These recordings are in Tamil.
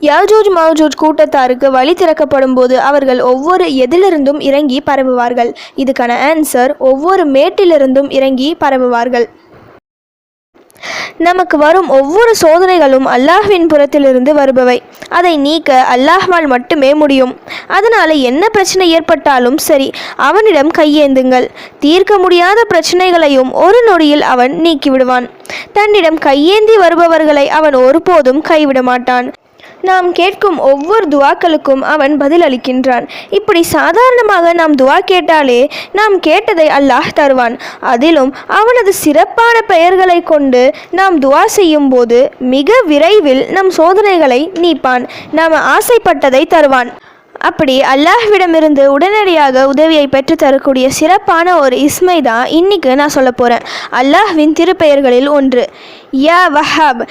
யாஜூஜ் மௌஜூஜ் கூட்டத்தாருக்கு வழி திறக்கப்படும் போது அவர்கள் ஒவ்வொரு எதிலிருந்தும் இறங்கி பரவுவார்கள். இதுக்கான ஆன்சர் ஒவ்வொரு மேட்டிலிருந்தும் இறங்கி பரவுவார்கள். நமக்கு வரும் ஒவ்வொரு சோதனைகளும் அல்லாஹ்வின் புறத்திலிருந்து வருபவை. அதை நீக்க அல்லாஹ்வால் மட்டுமே முடியும். அதனால என்ன பிரச்சனை ஏற்பட்டாலும் சரி அவனிடம் கையேந்துங்கள். தீர்க்க முடியாத பிரச்சனைகளையும் ஒரு நொடியில் அவன் நீக்கிவிடுவான். தன்னிடம் கையேந்தி வருபவர்களை அவன் ஒருபோதும் கைவிட மாட்டான் நாம் கேட்கும் ஒவ்வொரு துவாக்களுக்கும் அவன் பதிலளிக்கின்றான். இப்படி சாதாரணமாக நாம் துவா கேட்டாலே நாம் கேட்டதை அல்லாஹ் தருவான். அதிலும் அவனது சிறப்பான பெயர்களை கொண்டு நாம் துவா செய்யும் போது மிக விரைவில் நம் சோதனைகளை நீப்பான். நாம் ஆசைப்பட்டதை தருவான். அப்படி அல்லாஹ்விடமிருந்து உடனடியாக உதவியை பெற்று தரக்கூடிய சிறப்பான ஒரு இஸ்மை தான் இன்னைக்கு நான் சொல்ல போகிறேன் அல்லாஹ்வின் திருப்பெயர்களில் ஒன்று. யா வஹாப்.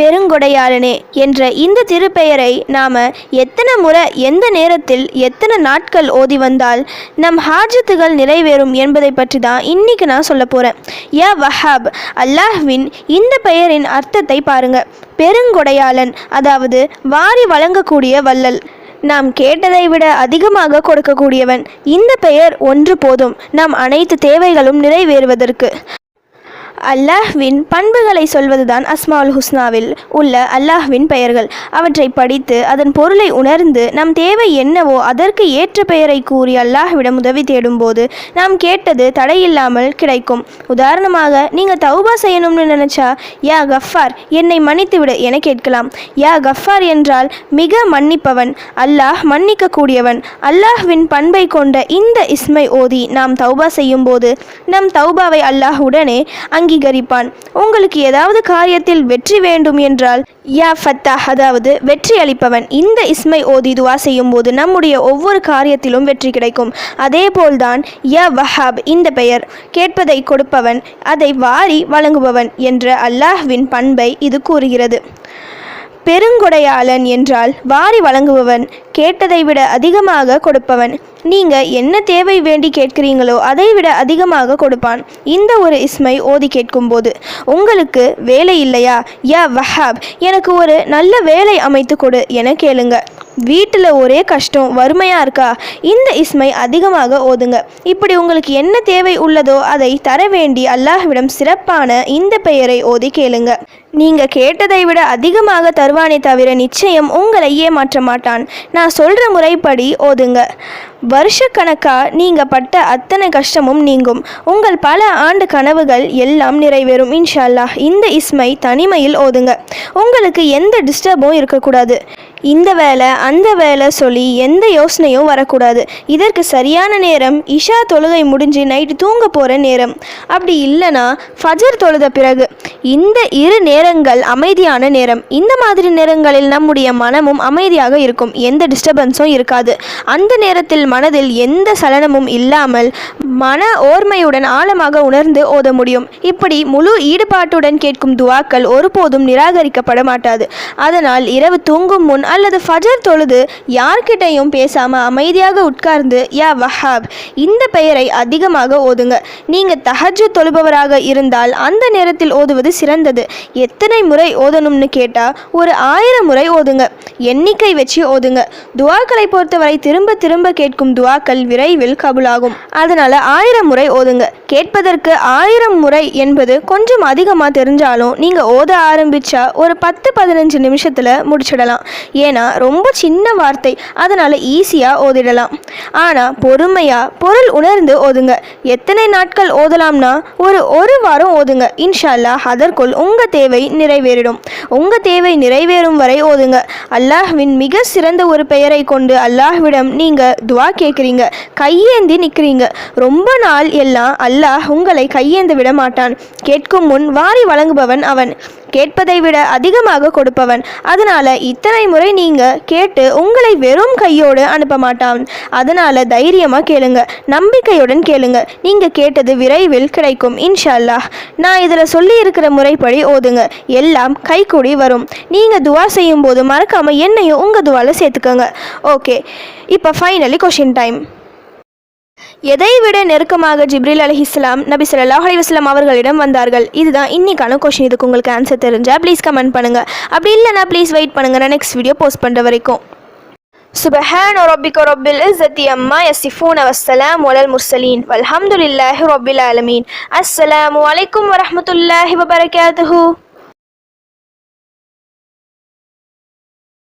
பெருங்கொடையாளனே என்ற இந்த திருப்பெயரை நாம் எத்தனை முறை எந்த நேரத்தில் எத்தனை நாட்கள் ஓதி வந்தால் நம் ஹாஜத்துகள் நிறைவேறும் என்பதை பற்றி தான் இன்னைக்கு நான் சொல்ல போகிறேன் யா வஹாப் அல்லாஹ்வின் இந்த பெயரின் அர்த்தத்தை பாருங்க. பெருங்கொடையாளன் அதாவது வாரி வழங்கக்கூடிய வள்ளல். நாம் கேட்டதை விட அதிகமாக கொடுக்கக்கூடியவன். இந்த பெயர் ஒன்று போதும். நம் அனைத்து தேவைகளும் நிறைவேறுவதற்கு. அல்லாஹ்வின் பண்புகளை சொல்வதுதான் அஸ்மாவுல் ஹுஸ்னாவில் உள்ள அல்லாஹ்வின் பெயர்கள். அவற்றை படித்து அதன் பொருளை உணர்ந்து நம் தேவை என்னவோ அதற்கு ஏற்ற பெயரை கூறி அல்லாஹ்விடம் உதவி தேடும்போது நாம் கேட்டது தடையில்லாமல் கிடைக்கும். உதாரணமாக நீங்கள் தௌபா செய்யணும்னு நினச்சா யா கஃபார் என்னை மன்னித்து விடு என கேட்கலாம். யா கஃபார் என்றால் மிக மன்னிப்பவன் அல்லாஹ் மன்னிக்கக்கூடியவன். அல்லாஹ்வின் பண்பை கொண்ட இந்த இஸ்மை ஓதி நாம் தௌபா செய்யும்போது நம் தௌபாவை அல்லாஹ் உடனே அங்கீகரிப்பான். உங்களுக்கு ஏதாவது காரியத்தில் வெற்றி வேண்டும் என்றால் யா ஃபத்தா அதாவது வெற்றி அளிப்பவன் இந்த இஸ்மை ஓதி துவா செய்யும் போது நம்முடைய ஒவ்வொரு காரியத்திலும் வெற்றி கிடைக்கும். அதே போல்தான் யா வஹாப் இந்த பெயர். கேட்பதை கொடுப்பவன் அதை வாரி வழங்குபவன் என்ற அல்லாஹ்வின் பண்பை இது கூறுகிறது. பெருங்கொடையாளன் என்றால் வாரி வழங்குபவன் கேட்டதை விட அதிகமாக கொடுப்பவன். நீங்கள் என்ன தேவை வேண்டி கேட்கிறீங்களோ அதை விட அதிகமாக கொடுப்பான். இந்த ஒரு இஸ்மை ஓதி கேட்கும்போது உங்களுக்கு வேலை இல்லையா? யா வஹாப் எனக்கு ஒரு நல்ல வேலை அமைத்து கொடு என கேளுங்க. வீட்டில் ஒரே கஷ்டம் வறுமையாக இருக்கா? இந்த இஸ்மை அதிகமாக ஓதுங்க. இப்படி உங்களுக்கு என்ன தேவை உள்ளதோ அதை தர வேண்டி அல்லாஹ்விடம் சிறப்பான இந்த பெயரை ஓதி கேளுங்க. நீங்கள் கேட்டதை விட அதிகமாக தருவானே தவிர நிச்சயம் உங்களை ஏமாற்ற மாட்டான். நான் சொல்கிற முறைப்படி ஓதுங்க. வருஷக்கணக்காக நீங்கள் பட்ட அத்தனை கஷ்டமும் நீங்கும். உங்கள் பல ஆண்டு கனவுகள் எல்லாம் நிறைவேறும் இன்ஷா அல்லாஹ். இந்த இஸ்மை தனிமையில் ஓதுங்க. உங்களுக்கு எந்த டிஸ்டர்பும் இருக்கக்கூடாது. இந்த வேலை அந்த வேலை சொல்லி எந்த யோசனையும் வரக்கூடாது. இதற்கு சரியான நேரம் இஷா தொழுகை முடிஞ்சு நைட்டு தூங்க போகிற நேரம். அப்படி இல்லைனா ஃபஜர் தொழுத பிறகு. இந்த இரு நேரங்கள் அமைதியான நேரம். இந்த மாதிரி நேரங்களில் நம்முடைய மனமும் அமைதியாக இருக்கும். எந்த டிஸ்டர்பன்ஸும் இருக்காது. அந்த நேரத்தில் மனதில் எந்த சலனமும் இல்லாமல் மன ஓர்மையுடன் ஆழமாக உணர்ந்து ஓத முடியும். இப்படி முழு ஈடுபாட்டுடன் கேட்கும் துவாக்கள் ஒருபோதும் நிராகரிக்கப்பட மாட்டாது. அதனால் இரவு தூங்கும் முன் அல்லது ஃபஜர் தொழுது யார்கிட்டையும் பேசாமல் அமைதியாக உட்கார்ந்து யா வஹாப் இந்த பெயரை அதிகமாக ஓதுங்க. நீங்கள் தஹஜ்ஜு தொழுபவராக இருந்தால் அந்த நேரத்தில் ஓதுவது சிறந்தது. எத்தனை முறை ஓதணும்னு கேட்டால் ஒரு ஆயிரம் முறை ஓதுங்க. எண்ணிக்கை வச்சு ஓதுங்க. துவாக்களை பொறுத்தவரை திரும்ப திரும்ப கேட்கும் துவாக்கள் விரைவில் கபுலாகும். அதனால் ஆயிரம் முறை ஓதுங்க. கேட்பதற்கு ஆயிரம் முறை என்பது கொஞ்சம் அதிகமாக தெரிஞ்சாலும் நீங்கள் ஓத ஆரம்பித்தா ஒரு பத்து பதினஞ்சு நிமிஷத்தில் முடிச்சிடலாம். ஏன்னா ரொம்ப சின்ன வார்த்தை. அதனால் ஈஸியாக ஓதிடலாம். ஆனால் பொறுமையாக பொருள் உணர்ந்து ஓதுங்க. எத்தனை நாட்கள் ஓதலாம்னா ஒரு ஒரு வாரம் ஓதுங்க. இன்ஷா அல்லாஹ் அதற்குள் உங்கள் தேவை நிறைவேறிடும். உங்கள் தேவை நிறைவேறும் வரை ஓதுங்க. அல்லாஹ்வின் மிக சிறந்த ஒரு பெயரை கொண்டு அல்லாஹ்விடம் நீங்கள் துவா கேட்குறீங்க. கையேந்தி நிற்கிறீங்க ரொம்ப நாள் எல்லாம் அல்லாஹ் உங்களை கையேந்து விட மாட்டான். கேட்கும் முன் வாரி வழங்குபவன் அவன். கேட்பதை விட அதிகமாக கொடுப்பவன். அதனால இத்தனை முறை நீங்க கேட்டு உங்களை வெறும் கையோடு அனுப்ப மாட்டான். அதனால தைரியமா கேளுங்க. நம்பிக்கையுடன் கேளுங்க. நீங்க கேட்டது விரைவில் கிடைக்கும் இன்ஷா அல்லாஹ் நான் இதில் சொல்லி இருக்கிற முறைப்படி ஓதுங்க. எல்லாம் கைகூடி வரும். நீங்க துவா செய்யும் போது மறக்காம என்னையும் உங்க துவால சேர்த்துக்கோங்க. ஓகே. இப்போ ஃபைனலி கொஷின் டைம் எதை விட நெருக்கமாக ஜிப்ரில் அலி இஸ்லாம் நபி சல்லாஹ் அலிவஸ்லாம் அவர்களிடம் வந்தார்கள்? இதுதான் இன்னைக்கான கொஷின் இதுக்கு உங்களுக்கு ஆன்சர் தெரிஞ்சால் ப்ளீஸ் கமெண்ட் பண்ணுங்க. அப்படி இல்லைனா ப்ளீஸ் வெயிட் பண்ணுங்க. நான் நெக்ஸ்ட் வீடியோ போஸ்ட் பண்ணுற வரைக்கும். சுபஹான் ரப்பிக ரப்பில் இஸ்ஸத்தி அம்மா யசிஃபூன் வஸ்ஸலாம் ஒலல் முர்சலீன் வல்ஹம்துலில்லாஹி ரப்பில் ஆலமீன். அஸ்ஸலாமு அலைக்கும் வரஹமத்துல்லாஹி வபரகாத்துஹூ.